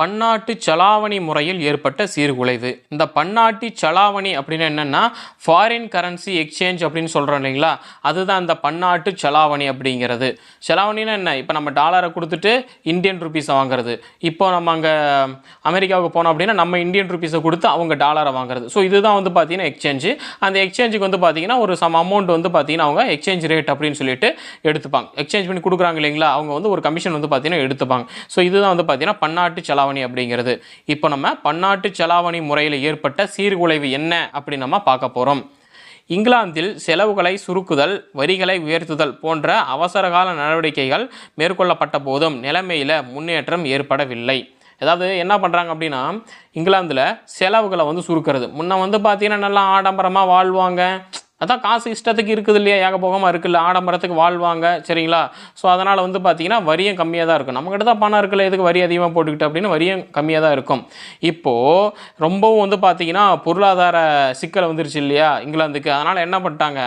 பன்னாட்டு செலாவணி முறையில் ஏற்பட்ட சீர்குலைவு. இந்த பன்னாட்டு செலாவணி அப்படின்னு என்னென்னா ஃபாரின் கரன்சி எக்ஸ்சேஞ்ச் அப்படின்னு சொல்கிறோம் இல்லைங்களா? அதுதான் இந்த பன்னாட்டு செலாவணி அப்படிங்கிறது. செலாவணின்னா என்ன? இப்போ நம்ம டாலரை கொடுத்துட்டு இந்தியன் ருபீஸை வாங்குறது. இப்போ நம்ம அங்கே அமெரிக்காவுக்கு போனோம் அப்படின்னா நம்ம இந்தியன் ருபீஸை கொடுத்து அவங்க டாலரை வாங்குறது. ஸோ இதுதான் வந்து பார்த்தீங்கன்னா எக்ஸ்சேஞ்சு அந்த எக்ஸ்சேஞ்சுக்கு வந்து பார்த்தீங்கன்னா ஒரு சம் அமௌண்ட் வந்து பார்த்திங்கன்னா அவங்க எக்ஸ்சேஞ்ச் ரேட் அப்படின்னு சொல்லிட்டு எடுத்துப்பாங்க. எக்ஸ்சேஞ்ச் பண்ணி கொடுக்குறாங்க இல்லைங்களா? அவங்க வந்து ஒரு கமிஷன் வந்து பார்த்தீங்கன்னா எடுத்துப்பாங்க. ஸோ இதுதான் வந்து பார்த்தீங்கன்னா பன்னாட்டு செலாவணி அப்படிங்கிறது. இப்போ நம்ம பன்னாட்டு செலாவணி முறையில் ஏற்பட்ட சீர்குலைவு என்ன அப்படின்னு நம்ம பார்க்க போகிறோம் இங்கிலாந்தில் செலவுகளை சுருக்குதல் வரிகளை உயர்த்துதல் போன்ற அவசரகால நடவடிக்கைகள் மேற்கொள்ளப்பட்ட போதும் நிலைமையில் முன்னேற்றம் ஏற்படவில்லை. அதாவது என்ன பண்ணுறாங்க அப்படின்னா இங்கிலாந்தில் செலவுகளை வந்து சுருக்கிறது. முன்ன வந்து பார்த்தீங்கன்னா நல்லா ஆடம்பரமாக வாழ்வாங்க. அதான் காசு இஷ்டத்துக்கு இருக்குது இல்லையா? ஏகபோகமாக இருக்குல்ல ஆடம்பரத்துக்கு வாழ்வாங்க சரிங்களா? ஸோ அதனால் வந்து பார்த்தீங்கன்னா வரியும் கம்மியாக தான் இருக்கும். நம்மக்கிட்ட தான் பணம் இருக்குல்ல எதுக்கு வரி அதிகமாக போட்டுக்கிட்டு அப்படின்னு வரியும் கம்மியாக தான் இருக்கும். இப்போது ரொம்பவும் வந்து பார்த்தீங்கன்னா பொருளாதார சிக்கல் வந்துருச்சு இல்லையா இங்கிலாந்துக்கு. அதனால் என்ன பண்ணிட்டாங்க?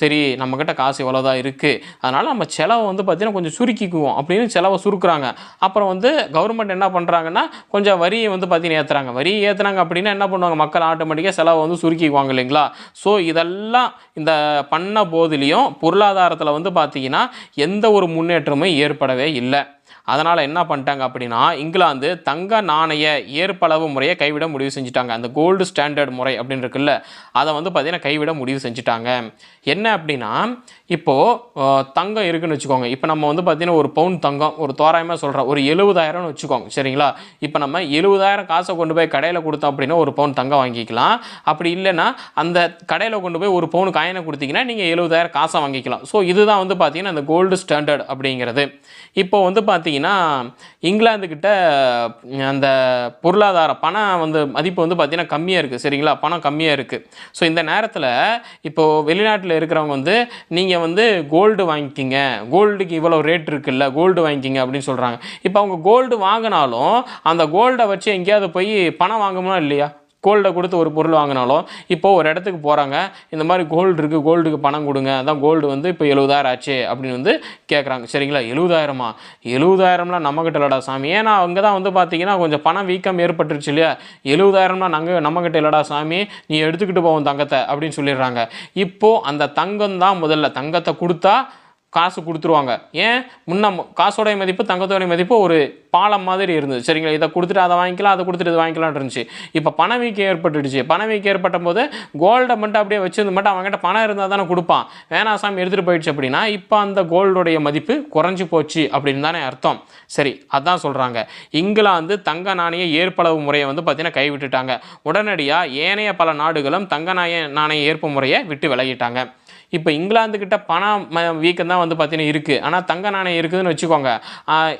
சரி நம்மக்கிட்ட காசு இவ்வளோ தான் இருக்குது அதனால் நம்ம செலவை வந்து பார்த்தீங்கன்னா கொஞ்சம் சுருக்கிக்குவோம் அப்படின்னு செலவை சுருக்குறாங்க. அப்புறம் வந்து கவர்மெண்ட் என்ன பண்ணுறாங்கன்னா கொஞ்சம் வரியை வந்து பார்த்தீங்கன்னா ஏற்றுறாங்க வரி ஏற்றுனாங்க அப்படின்னா என்ன பண்ணுவாங்க? மக்கள் ஆட்டோமேட்டிக்காக செலவை வந்து சுருக்கிக்குவாங்க இல்லைங்களா? ஸோ இதெல்லாம் இந்த பண்ண போதிலையும் பொருளாதாரத்தில் வந்து பார்த்தீங்கன்னா எந்த ஒரு முன்னேற்றமும் ஏற்படவே இல்லை. அதனால் என்ன பண்ணிட்டாங்க அப்படின்னா இங்கிலாந்து தங்க நாணய ஏற்பளவு முறையை கைவிட முடிவு செஞ்சுட்டாங்க. அந்த கோல்டு ஸ்டாண்டர்ட் முறை அப்படின்னு இருக்குல்ல அதை வந்து பார்த்தீங்கன்னா கைவிட முடிவு செஞ்சுட்டாங்க. என்ன அப்படின்னா இப்போது தங்கம் இருக்குன்னு வச்சுக்கோங்க. இப்போ நம்ம வந்து பார்த்தீங்கன்னா ஒரு பவுன் தங்கம் ஒரு தோராயமாக சொல்கிறோம் ஒரு எழுபதாயிரம்னு வச்சுக்கோங்க சரிங்களா? இப்போ நம்ம எழுபதாயிரம் காசை கொண்டு போய் கடையில் கொடுத்தோம் அப்படின்னா ஒரு பவுன் தங்கம் வாங்கிக்கலாம். அப்படி இல்லைன்னா அந்த கடையில் கொண்டு போய் ஒரு பவுன் காயினை கொடுத்தீங்கன்னா நீங்கள் எழுபதாயிரம் காசை வாங்கிக்கலாம். ஸோ இதுதான் வந்து பார்த்தீங்கன்னா அந்த கோல்டு ஸ்டாண்டர்ட் அப்படிங்கிறது. இப்போ வந்து பார்த்திங்கன்னா இங்கிலாந்துக்கிட்ட அந்த பொருளாதார பணம் வந்து மதிப்பு வந்து பார்த்திங்கன்னா கம்மியாக இருக்குது சரிங்களா? பணம் கம்மியாக இருக்குது ஸோ இந்த நேரத்தில் இப்போது வெளிநாட்டில் இருக்கிறவங்க வந்து நீங்கள் வந்து கோல்டு வாங்கிக்கிங்க. கோல்டுக்கு இவ்வளோ ரேட் இருக்குல்ல கோல்டு வாங்கிக்கிங்க அப்படின்னு சொல்கிறாங்க இப்போ அவங்க கோல்டு வாங்கினாலும் அந்த கோல்டை வச்சு எங்கேயாவது போய் பணம் வாங்கணுமா இல்லையா? கோல்டை கொடுத்து ஒரு பொருள் வாங்கினாலும் இப்போது ஒரு இடத்துக்கு போகிறாங்க இந்த மாதிரி கோல்டு இருக்குது கோல்டுக்கு பணம் கொடுங்க அதான் கோல்டு வந்து இப்போ எழுபதாயிரம் ஆச்சு அப்படின்னு வந்து கேட்குறாங்க சரிங்களா? எழுபதாயிரமா? எழுபதாயிரம்லாம் நம்மக்கிட்ட இல்லடா சாமி. ஏன்னா அங்கே தான் வந்து பார்த்தீங்கன்னா கொஞ்சம் பணம் வீக்கம் ஏற்பட்டுருச்சு இல்லையா? எழுபதாயிரம்லாம் நாங்கள் நம்மக்கிட்ட இல்லடா சாமி நீ எடுத்துக்கிட்டு போவோம் தங்கத்தை அப்படின்னு சொல்லிடுறாங்க. இப்போது அந்த தங்கம் தான் முதல்ல தங்கத்தை கொடுத்தா காசு கொடுத்துருவாங்க. ஏன்? முன்ன காசோடைய மதிப்பு தங்கத்தோடைய மதிப்பு ஒரு பாலம் மாதிரி இருந்தது. சரிங்களா? இதை கொடுத்துட்டு அதை வாங்கிக்கலாம் அதை கொடுத்துட்டு இது வாங்கிக்கலாம்னு இருந்துச்சு. இப்போ பணவீக்கம் ஏற்பட்டுடுச்சு. பணவீக்கம் ஏற்பட்ட போது கோல்டை மட்டும் அப்படியே வச்சிருந்து மட்டும் அவங்ககிட்ட பணம் இருந்தால் தானே கொடுப்பான். வேணா சாமி எடுத்துகிட்டு போயிடுச்சு அப்படின்னா இப்போ அந்த கோல்டுடைய மதிப்பு குறைஞ்சி போச்சு அப்படின்னு தானே அர்த்தம். சரி அதான் சொல்கிறாங்க இங்கிலாந்து தங்க நாணய ஏற்பளவு முறையை வந்து பார்த்தீங்கன்னா கைவிட்டுட்டாங்க. உடனடியாக ஏனைய பல நாடுகளும் தங்க நாய நாணய ஏற்பு முறையை விட்டு விலகிட்டாங்க. இப்போ இங்கிலாந்துக்கிட்ட பணம் ம- வீக்கம் தான் வந்து பார்த்தீங்கன்னா இருக்குது ஆனால் தங்க நாணயம் இருக்குதுன்னு வச்சுக்கோங்க.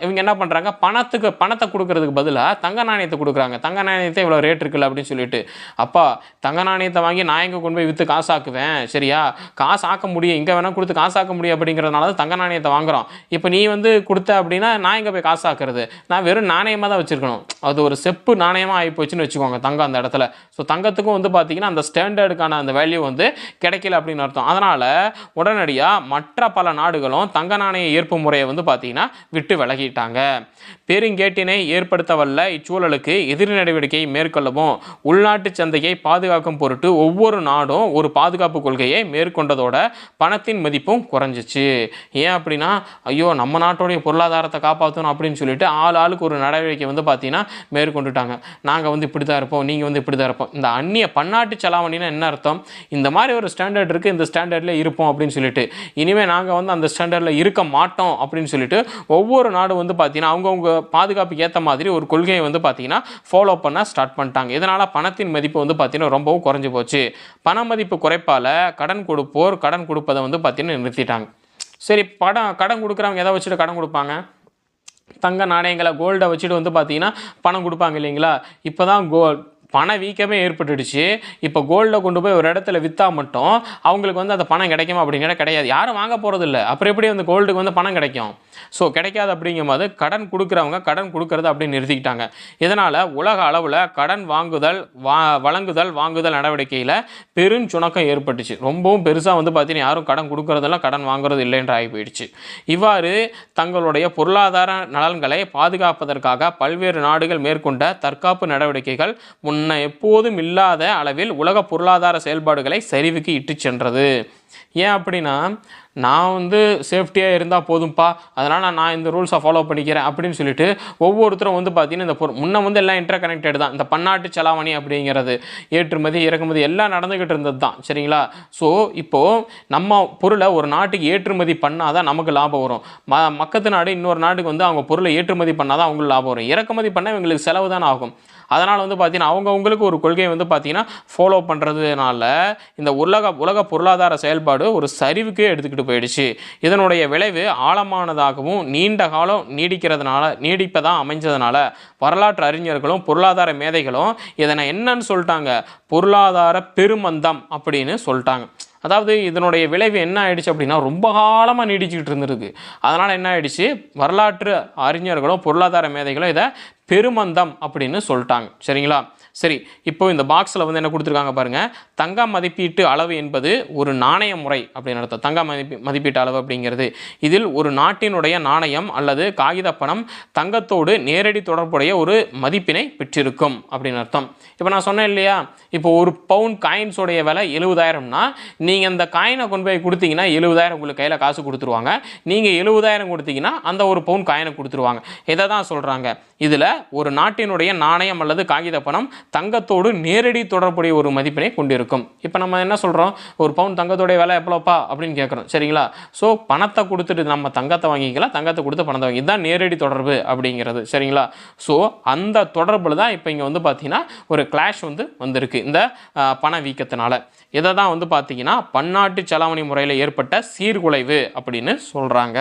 இவங்க என்ன பண்ணுறாங்க பணத்துக்கு பணத்தை கொடுக்கறதுக்கு பதிலாக தங்க நாணயத்தை கொடுக்குறாங்க. தங்க நாணயத்தை இவ்வளோ ரேட் இருக்குல்ல அப்படின்னு சொல்லிட்டு. அப்பா தங்க நாணயத்தை வாங்கி நான் எங்கே கொண்டு போய் விற்று காசாக்குவேன்? சரியா? காசு ஆக்க முடியும். இங்கே வேணால் கொடுத்து காசாக்க முடியும் அப்படிங்கிறதுனால தான் தங்க நாணயத்தை வாங்குறோம். இப்போ நீ வந்து கொடுத்த அப்படின்னா நான் எங்கே போய் காசாக்குறது? நான் வெறும் நாணயமாக தான் வச்சுருக்கணும். அது ஒரு செப்பு நாணயமாக ஆகி போச்சுன்னு வச்சுக்கோங்க தங்கம் அந்த இடத்துல. ஸோ தங்கத்துக்கும் வந்து பார்த்தீங்கன்னா அந்த ஸ்டாண்டர்டுக்கான அந்த வேல்யூ வந்து கிடைக்கல அப்படின்னு அர்த்தம். அதனால் உடனடியாக மற்ற பல நாடுகளும் தங்க நாணய ஏற்பு முறையை வந்து பார்த்தீங்கன்னா விட்டு விலகிட்டாங்க. பெருங்கேட்டினை ஏற்படுத்த வல்ல இச்சூழலுக்கு எதிர் நடவடிக்கையை மேற்கொள்ளவும் உள்நாட்டு சந்தையை பாதுகாக்கும் பொருட்டு ஒவ்வொரு நாடும் ஒரு பாதுகாப்பு கொள்கையை மேற்கொண்டதோட பணத்தின் மதிப்பும் குறைஞ்சிச்சு. ஏன் அப்படின்னா ஐயோ நம்ம நாட்டுடைய பொருளாதாரத்தை காப்பாற்றணும் அப்படின்னு சொல்லிட்டு ஆள் ஆளுக்கு ஒரு நடவடிக்கை வந்து பார்த்தீங்கன்னா மேற்கொண்டுட்டாங்க. நாங்கள் வந்து இப்படி தான் இருப்போம் நீங்கள் வந்து இப்படி தான் இருப்போம். இந்த அந்நிய பன்னாட்டு செலாவணினா என்ன அர்த்தம்? இந்த மாதிரி ஒரு ஸ்டாண்டர்ட் இருக்குது இந்த ஸ்டாண்டர்டில் இருப்போம் அப்படின்னு சொல்லிட்டு. இனிமேல் நாங்கள் வந்து அந்த ஸ்டாண்டர்டில் இருக்க மாட்டோம் அப்படின்னு சொல்லிட்டு ஒவ்வொரு நாடு வந்து பார்த்தீங்கன்னா அவங்கவுங்க பாதுகாப்புக்கு ஏற்ற மாதிரி ஒரு கொள்கையை வந்து பார்த்தீங்கன்னா ஃபாலோ பண்ண ஸ்டார்ட் பண்ணிட்டாங்க. இதனால் பணத்தின் மதிப்பு வந்து பார்த்தீங்கன்னா ரொம்பவும் குறைஞ்சி போச்சு. பண மதிப்பு குறைப்பால் கடன் கொடுப்போர் கடன் கொடுப்பதை வந்து பார்த்தீங்கன்னா நிறுத்திட்டாங்க. சரி படம் கடன் கொடுக்குறவங்க எதை வச்சுட்டு கடன் கொடுப்பாங்க? தங்க நாணயங்களை கோல்டை வச்சுட்டு வந்து பார்த்தீங்கன்னா பணம் கொடுப்பாங்க இல்லைங்களா? இப்போ தான் கோல்ட் பண வீக்கமே ஏற்பட்டுடுச்சு. இப்போ கோல்டை கொண்டு போய் ஒரு இடத்துல விற்றா மட்டும் அவங்களுக்கு வந்து அந்த பணம் கிடைக்குமா அப்படிங்கிற கிடையாது. யாரும் வாங்க போகிறது இல்லை அப்புறம் எப்படி அந்த கோல்டுக்கு வந்து பணம் கிடைக்கும்? ஸோ கிடைக்காது அப்படிங்கும்போது கடன் கொடுக்குறவங்க கடன் கொடுக்கறது அப்படின்னு நிறுத்திக்கிட்டாங்க. இதனால் உலக அளவில் கடன் வாங்குதல் வா வழங்குதல் வாங்குதல் நடவடிக்கையில் பெருஞ்சுணக்கம் ஏற்பட்டுச்சு. ரொம்பவும் பெருசாக வந்து பார்த்தீங்கன்னா யாரும் கடன் கொடுக்குறதெல்லாம் கடன் வாங்குறது இல்லைன்ற ஆகி போயிடுச்சு. இவ்வாறு தங்களுடைய பொருளாதார நலன்களை பாதுகாப்பதற்காக பல்வேறு நாடுகள் மேற்கொண்ட தற்காப்பு நடவடிக்கைகள் முன் முன்ன எப்போதும் இல்லாத அளவில் உலக பொருளாதார செயல்பாடுகளை சரிவுக்கு இட்டுச் சென்றது. ஏன் அப்படின்னா நான் வந்து சேஃப்டியாக இருந்தால் போதும்ப்பா அதனால் நான் இந்த ரூல்ஸை ஃபாலோ பண்ணிக்கிறேன் அப்படின்னு சொல்லிட்டு ஒவ்வொருத்தரும் வந்து பார்த்தீங்கன்னா இந்த பொருள் முன்ன வந்து எல்லாம் இன்டர் கனெக்டட் தான். இந்த பன்னாட்டு செலாவணி அப்படிங்கிறது ஏற்றுமதி இறக்குமதி எல்லாம் நடந்துக்கிட்டு இருந்தது தான். சரிங்களா? ஸோ இப்போது நம்ம பொருளை ஒரு நாட்டுக்கு ஏற்றுமதி பண்ணால் தான் நமக்கு லாபம் வரும். ம மக்கத்து நாடு இன்னொரு நாட்டுக்கு வந்து அவங்க பொருளை ஏற்றுமதி பண்ணால் தான் அவங்களுக்கு லாபம் வரும். இறக்குமதி பண்ணால் இவங்களுக்கு செலவு தான் ஆகும். அதனால் வந்து பார்த்தீங்கன்னா அவங்கவுங்களுக்கு ஒரு கொள்கையை வந்து பார்த்தீங்கன்னா ஃபாலோ பண்ணுறதுனால இந்த உலக உலக பொருளாதார செயல்பாடு ஒரு சரிவுக்கே எடுத்துக்கிட்டு போயிடுச்சு. இதனுடைய விளைவு ஆழமானதாகவும் நீண்ட காலம் நீடிக்கிறதுனால நீடிப்பதாக அமைஞ்சதுனால வரலாற்று அறிஞர்களும் பொருளாதார மேதைகளும் இதனை என்னன்னு சொல்லிட்டாங்க. பொருளாதார பெருமந்தம் அப்படின்னு சொல்லிட்டாங்க. அதாவது இதனுடைய விளைவு என்ன ஆயிடுச்சு அப்படின்னா ரொம்ப காலமாக நீடிச்சுக்கிட்டு இருந்திருக்கு. அதனால் என்ன ஆயிடுச்சு? வரலாற்று அறிஞர்களும் பொருளாதார மேதைகளும் இதை பெருமந்தம் அப்படின்னு சொல்லிட்டாங்க. சரிங்களா? சரி இப்போ இந்த பாக்ஸில் வந்து என்ன கொடுத்துருக்காங்க பாருங்கள் தங்க மதிப்பீட்டு அளவு என்பது ஒரு நாணய முறை அப்படின்னு அர்த்தம். தங்க மதிப்பீ மதிப்பீட்டு அளவு அப்படிங்கிறது. இதில் ஒரு நாட்டினுடைய நாணயம் அல்லது காகித பணம் தங்கத்தோடு நேரடி தொடர்புடைய ஒரு மதிப்பினை பெற்றிருக்கும் அப்படின்னு அர்த்தம். இப்போ நான் சொன்னேன் இல்லையா? இப்போ ஒரு பவுன் காயின்ஸோடைய விலை எழுபதாயிரம்னா நீங்கள் அந்த காயினை கொண்டு போய் கொடுத்தீங்கன்னா எழுபதாயிரம் உங்களுக்கு கையில் காசு கொடுத்துருவாங்க. நீங்கள் எழுபதாயிரம் கொடுத்தீங்கன்னா அந்த ஒரு பவுன் காயினை கொடுத்துருவாங்க. இதை தான் சொல்கிறாங்க இதில் ஒரு நாட்டினுடைய நாணயம் அல்லது காகித பணம் தங்கத்தோடு நேரடி தொடர்புடைய ஒரு மதிப்பினை கொண்டிருக்கும். இப்போ நம்ம என்ன சொல்கிறோம் ஒரு பவுன் தங்கத்தோடைய விலை எவ்வளோப்பா? அப்படின்னு கேட்குறோம் சரிங்களா? ஸோ பணத்தை கொடுத்துட்டு நம்ம தங்கத்தை வாங்கிக்கலாம் தங்கத்தை கொடுத்து பணத்தை வாங்கி இதுதான் நேரடி தொடர்பு அப்படிங்கிறது. சரிங்களா? ஸோ அந்த தொடர்பில் தான் இப்போ இங்கே வந்து பார்த்தீங்கன்னா ஒரு கிளாஷ் வந்து வந்திருக்கு. இந்த பண வீக்கத்தினால. இதை தான் வந்து பார்த்தீங்கன்னா பன்னாட்டு செலாவணி முறையில் ஏற்பட்ட சீர்குலைவு அப்படின்னு சொல்கிறாங்க